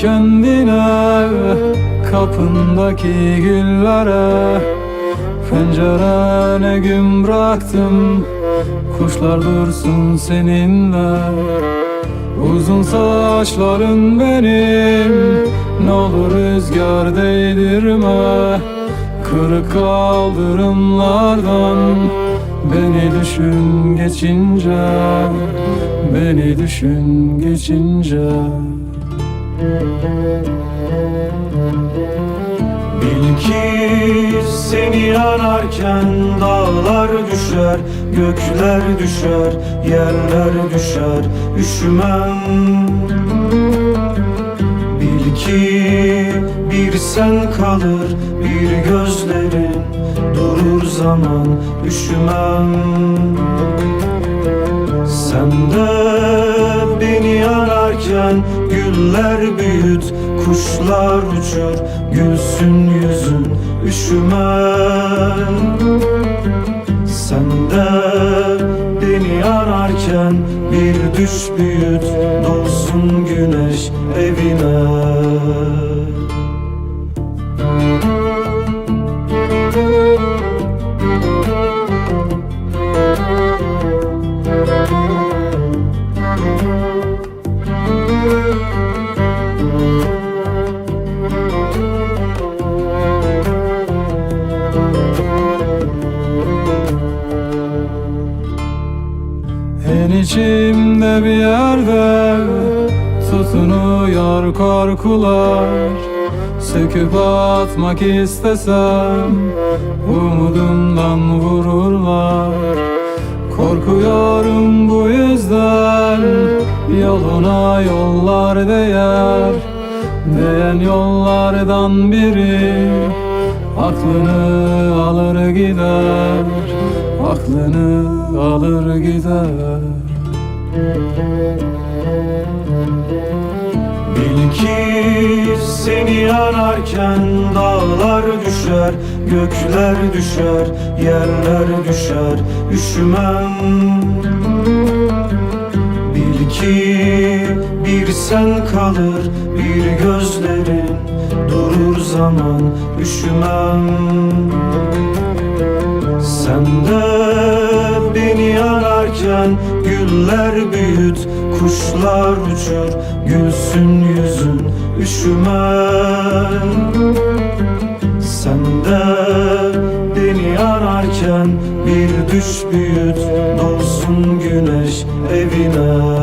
Kendine Kapındaki güllere Pencerene gün bıraktım Kuşlar dursun seninle. Uzun saçların benim Ne olur rüzgar değdirme. Kırık kaldırımlardan Beni düşün geçince Beni düşün geçince Bil ki seni ararken dağlar düşer, gökler düşer, yerler düşer, üşümem. Bil ki bir sen kalır, bir gözlerin durur zaman, üşümem. Sen de beni ararken güller büyüt Kuşlar uçur gülsün yüzün üşümem Sen de beni ararken bir düş büyüt Dolsun güneş evine En içimde bir yerde tutunuyor korkular. Söküp atmak istesem umudumdan vururlar. Korkuyorum bu yüzden yoluna yollar değer. Değen yollardan biri aklını alır gider Aklını alır gider. Bil ki seni ararken dağlar düşer, gökler düşer, yerler düşer, üşümem. Bil ki bir sen kalır, bir gözlerin durur zaman, üşümem ararken güller büyüt Kuşlar uçur gülsün yüzün üşümem Sen de beni ararken bir düş büyüt Dolsun güneş evine